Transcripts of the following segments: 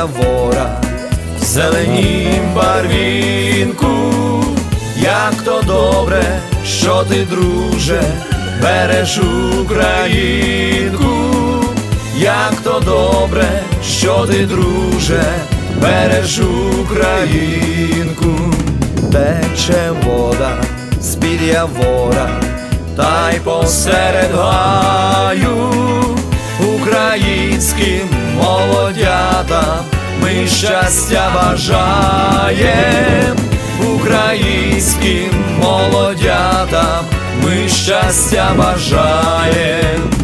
явора, в зеленім барвінку, як то добре, що ти, друже, береш Українку, як то добре, що ти, друже, береш Українку, тече вода з-під явора, та й посеред гаю. Українським молодятам ми щастя бажаєм, українським молодятам ми щастя бажаєм.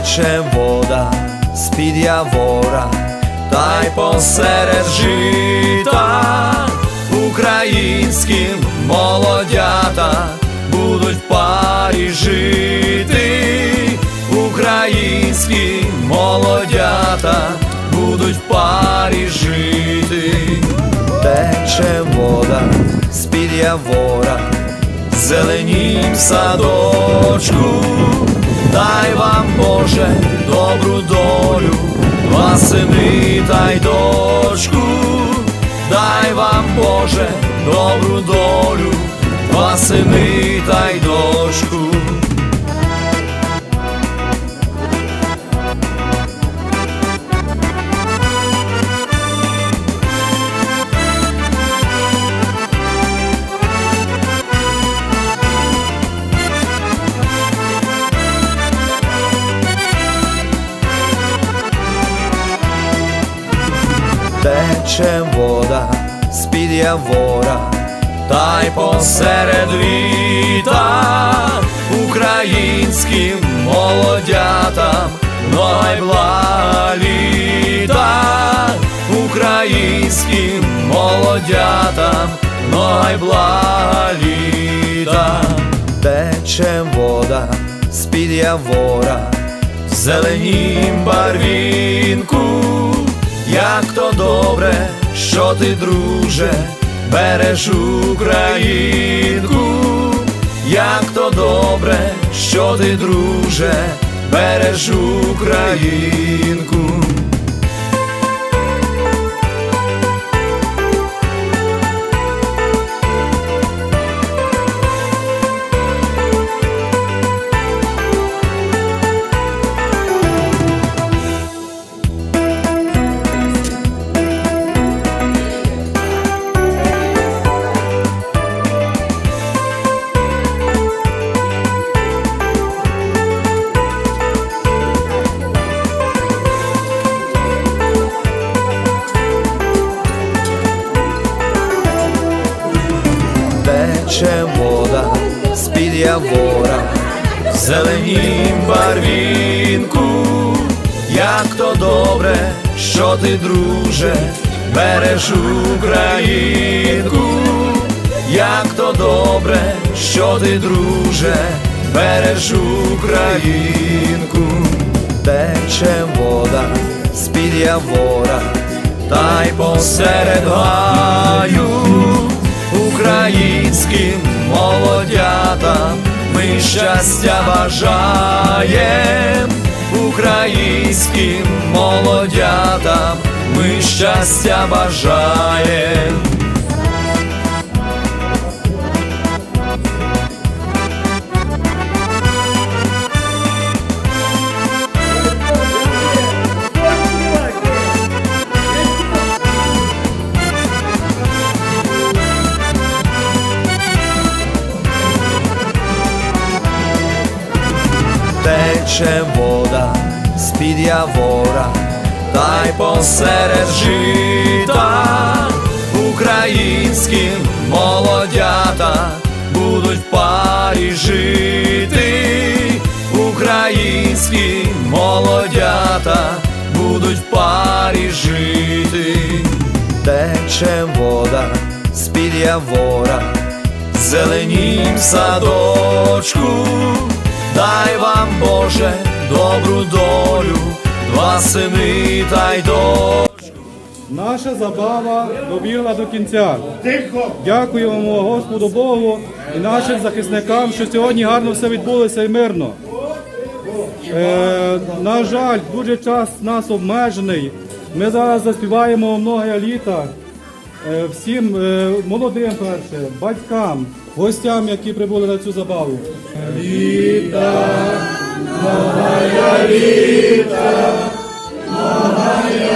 Тече вода з-під явора, та й посеред жита українським молодята будуть парі жити, українські молодята будуть парі жити, тече вода з-під явора, в зеленім садочку. Дай вам, Боже, добру долю, два сини та й дочку, дай вам, Боже, добру долю, два сини та й дочку. Тече вода з-під явора, та й посеред літа. Українським молодятам блага літа, українським молодятам ной блага літа, тече вода з-під явора, в зеленім барвінку як то добре, що ти, друже, береш Українку, як то добре, що ти, друже, береш Українку. Явора, в зеленім барвінку, як то добре, що ти, друже, береш Українку, як то добре, що ти, друже, береш Українку, тече вода з-під явора, та й посеред гаю українським молодятам ми щастя бажаєм, українським молодятам ми щастя бажаєм. Тече вода з-під явора, та посеред жита українським молодята будуть в парі жити, українські молодята будуть в парі жити, тече вода з-під явора, в зеленім садочку дай вам Боже добру долю, два сини та й до. Наша забава добігла до кінця. Дякуємо Господу Богу і нашим захисникам, що сьогодні гарно все відбулося і мирно. Е, на жаль, дуже час нас обмежений. Ми зараз заспіваємо многое літа. Е, всім е, молодим перше, батькам, гостям, які прибули на цю забаву. Літа, Так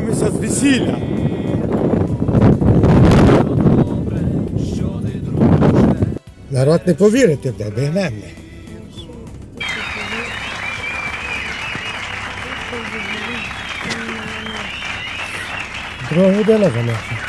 вибираємося з весілля. Народ не повірити в тебе, мене. Друга година за нас.